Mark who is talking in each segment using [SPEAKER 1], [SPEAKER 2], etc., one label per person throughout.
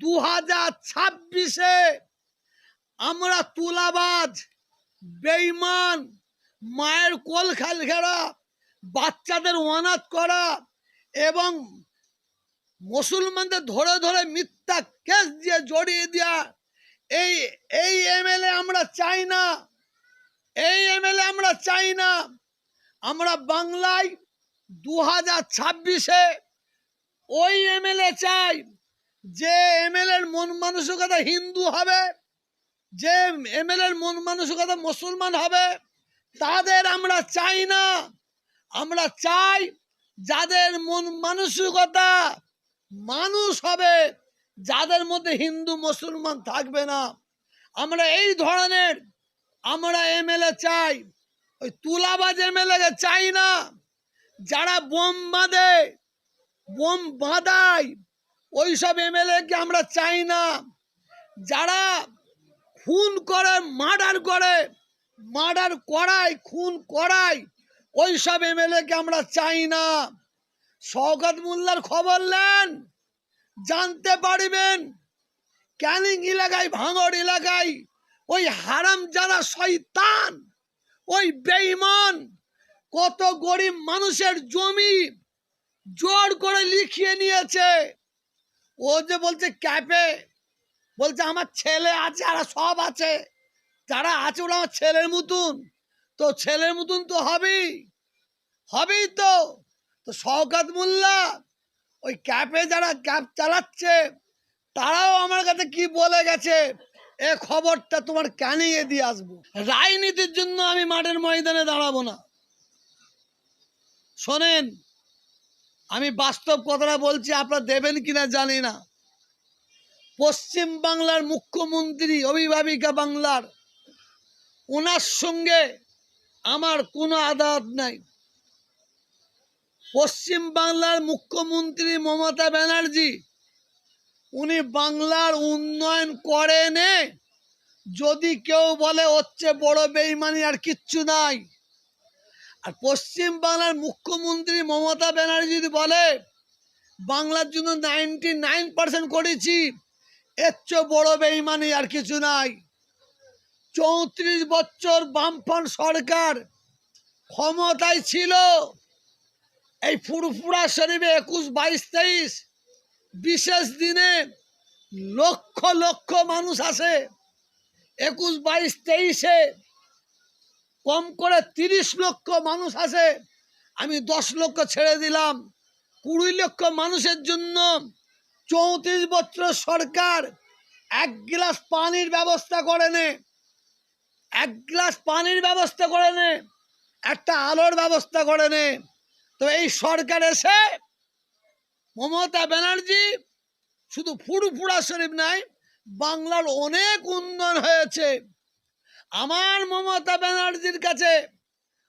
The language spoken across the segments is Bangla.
[SPEAKER 1] দু হাজার ছাব্বিশে আমরা তুলাবাজ বেইমান মায়ের কোল খাল ঘেরা, বাচ্চাদের অনাথ করা এবং মুসলমানদের ধরে ধরে মিথ্যা কেস দিয়ে জড়িয়ে দেওয়া এই এই এমএলএ আমরা চাই না, এই এমএলএ আমরা চাই না। আমরা বাংলায় দু হাজার ছাব্বিশে ওই এমএলএ চাই। যে এমএলএর মন মানসিকতা হিন্দু হবে, যে এমএলএর মন মানসিকতা মুসলমান হবে, তাদের আমরা চাই না। আমরা চাই যাদের মন মানসিকতা মানুষ হবে, যাদের মধ্যে হিন্দু মুসলমান থাকবে না। আমরা এই ধরনের আমরা এমএলএ চাই, ওই তুলাবাজ এমএলএ চাই না। যারা বোম বাঁধে, বোম বাঁধায় ওই সব এমএলএকে আমরা চাই না। যারা খুন করে, মার্ডার করে, মার্ডার করায়, খুন করায় ওই সব এমএলএকে আমরা চাই না। শওকত মোল্লার খবর নেন, জানতে পারবেন, ক্যানিং এলাকায়, ভাঙড় এলাকায়, ওই হারাম যারা শয়তান, ওই বেঈমান, কত গরিব মানুষের জমি জোর করে লিখিয়ে নিয়েছে। ও যে বলছে ক্যাপে বলছে আমার ছেলে আছে, আর সব আছে। যারা আছে ওরা আমার ছেলের মতন। তো ছেলের মতন তো হবেই হবেই তো। তো শওকাত মোল্লা, ওই ক্যাপে যারা ক্যাব চালাচ্ছে, তারাও আমার কাছে কি বলে গেছে, এ খবরটা তোমার ক্যানিয়ে দিয়ে আসব? রাজনীতির জন্য আমি মাঠের ময়দানে দাঁড়াবো না। শোনেন আমি বাস্তব কথাটা বলছি, আপনারা দেবেন কিনা জানি না। পশ্চিম বাংলার মুখ্যমন্ত্রী, অভিভাবিকা বাংলার, ওনার সঙ্গে আমার কোনো আদালত নাই। পশ্চিম বাংলার মুখ্যমন্ত্রী মমতা ব্যানার্জি, উনি বাংলার উন্নয়ন করেনে, যদি কেউ বলে হচ্ছে বড় বেইমানি আর কিচ্ছু নাই। আর পশ্চিম বাংলার মুখ্যমন্ত্রী মমতা ব্যানার্জি যদি বলে, বাংলার জন্য নাইনটি নাইন পার্সেন্ট করেছি, এর চেয়ে বড় বেইমানি আর কিছু নাই। চৌত্রিশ বছর বামফ্রন্ট সরকার ক্ষমতায় ছিল। এই ফুরফুরা শরীফে একুশ, বাইশ, তেইশ, বিশেষ দিনে লক্ষ লক্ষ মানুষ আসে। একুশ, বাইশ, তেইশে কম করে তিরিশ লক্ষ মানুষ আসে আমি দশ লক্ষ ছেড়ে দিলাম। কুড়ি লক্ষ মানুষের জন্য চৌত্রিশ বছর সরকার এক গ্লাস পানির ব্যবস্থা করে নে। এক গ্লাস পানির ব্যবস্থা করে নে। একটা আলোর ব্যবস্থা করে নে। তো এই সরকার এসে মমতা ব্যানার্জি শুধু ফুরফুরা শরীফ নাই বাংলার অনেক উন্নয়ন হয়েছে। আমার মমতা ব্যানার্জির কাছে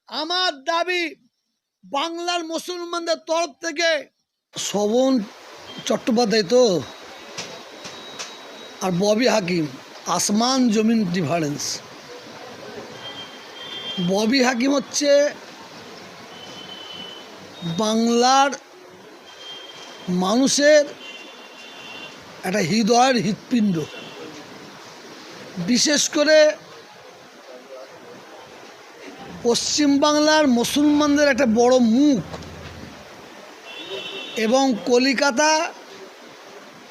[SPEAKER 1] আমার দাবি বাংলার মুসলমানদের তরফ থেকে শোভন চট্টোপাধ্যায় তো আর ববি হাকিম, আসমান জমিন ডিফারেন্স ববি হাকিম হচ্ছে বাংলার মানুষের একটা হৃদয়ের হৃৎপিণ্ড। বিশেষ করে পশ্চিমবাংলার মুসলমানদের একটা বড় মুখ। এবং কলিকাতা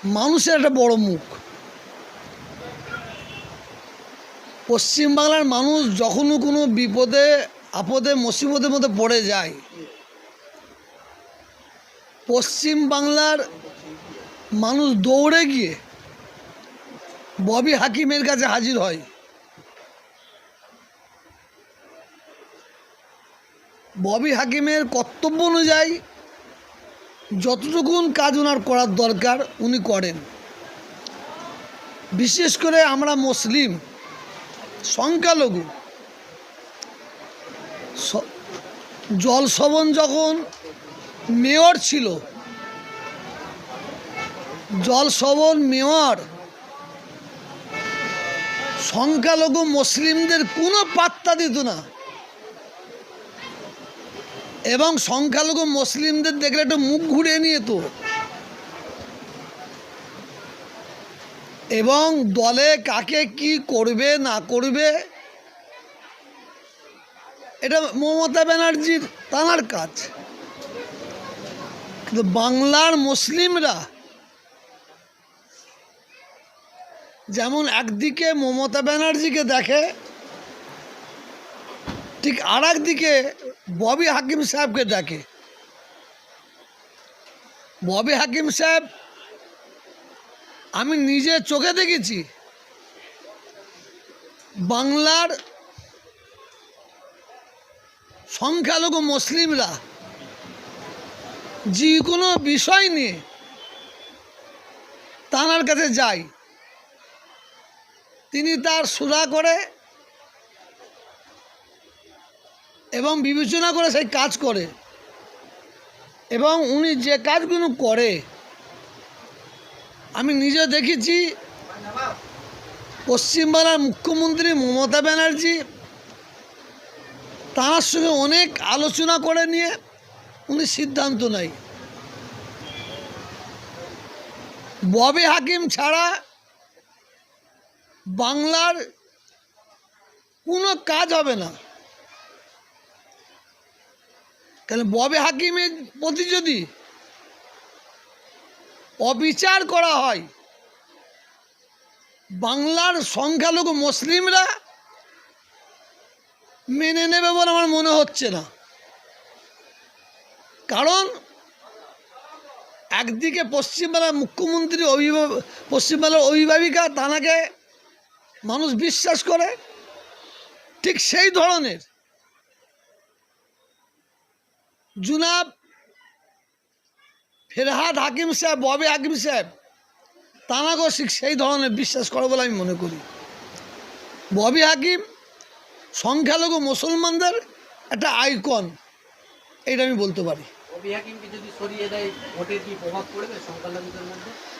[SPEAKER 1] মানুষের একটা বড় মুখ। পশ্চিমবাংলার মানুষ যখনও কোনো বিপদে, আপদে, মুসিবতের মধ্যে পড়ে যায়, পশ্চিম বাংলার মানুষ দৌড়ে গিয়ে ববি হাকিমের কাছে হাজির হয়। ববি হাকিমের কর্তব্য অনুযায়ী যতটুকুন কাজ ওনার করার দরকার উনি করেন। বিশেষ করে আমরা মুসলিম, সংখ্যালঘু, স- জল সবন যখন মেয়র ছিল জল সবন মেয়র, সংখ্যালঘু মুসলিমদের কোনো পাত্তা দিত না। এবং সংখ্যালঘু মুসলিমদের দেখলে একটু মুখ ঘুরিয়ে নিয়ে তো। এবং দলে কাকে কি করবে, না করবে, এটা মমতা ব্যানার্জির তাঁর কাজ। কিন্তু বাংলার মুসলিমরা যেমন একদিকে মমতা ব্যানার্জিকে দেখে ঠিক আর দিকে ববি হাকিম সাহেবকে দেখে। ববি হাকিম সাহেব, আমি নিজে চোখে দেখেছি, বাংলার সংখ্যালঘু মুসলিমরা যে কোনো বিষয় নিয়ে তাঁর কাছে যায়। তিনি তার সুধা করে এবং বিবেচনা করে সেই কাজ করে। এবং উনি যে কাজগুলো করে, আমি নিজে দেখেছি, পশ্চিমবাংলার মুখ্যমন্ত্রী মমতা ব্যানার্জি তাঁর সঙ্গে অনেক আলোচনা করে নিয়ে উনি সিদ্ধান্ত নেয়। ববি হাকিম ছাড়া বাংলার কোনো কাজ হবে না। কেন ববে হাকিমের প্রতি যদি অবিচার করা হয়। বাংলার সংখ্যালঘু মুসলিমরা মেনে নেবে বলে আমার মনে হচ্ছে না। কারণ একদিকে পশ্চিমবাংলার মুখ্যমন্ত্রী অভিভাবক পশ্চিমবাংলার অভিভাবিকা, তানাকে মানুষ বিশ্বাস করে, ঠিক সেই ধরনের জুনাব ফেরহাদ হাকিম সাহেব ববে হাকিম সাহেব তানাকেও সেই ধরনের বিশ্বাস করে বলে আমি মনে করি। ববি হাকিম সংখ্যালঘু মুসলমানদের একটা আইকন এটা আমি বলতে পারি।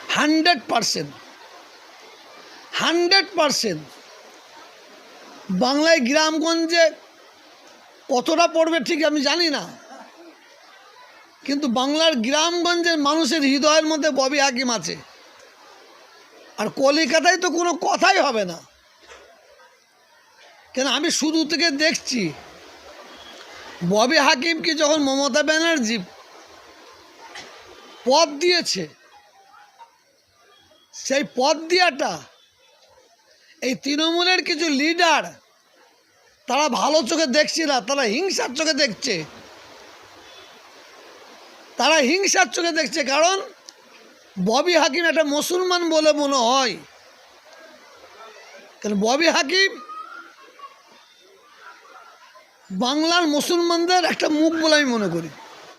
[SPEAKER 1] Hundred percent. Hundred percent. বাংলায় গ্রামগঞ্জে কতটা পড়বে ঠিক আমি জানি না। কিন্তু বাংলার গ্রামগঞ্জের মানুষের হৃদয়ের মধ্যে ববি হাকিম আছে। আর কলিকাতায় তো কোনো কথাই হবে না। কেন আমি শুধু থেকে দেখছি, ববি হাকিমকে যখন মমতা ব্যানার্জি পদ দিয়েছে, সেই পদ দিয়াটা এই তৃণমূলের কিছু লিডার তারা ভালো চোখে দেখছে না, তারা হিংসার চোখে দেখছে। তারা হিংসার চোখে দেখছে, কারণ ববি হাকিম একটা মুসলমান বলে মনে হয়। কারণ ববি হাকিম বাংলার মুসলমানদের একটা মুখ বলে আমি মনে করি।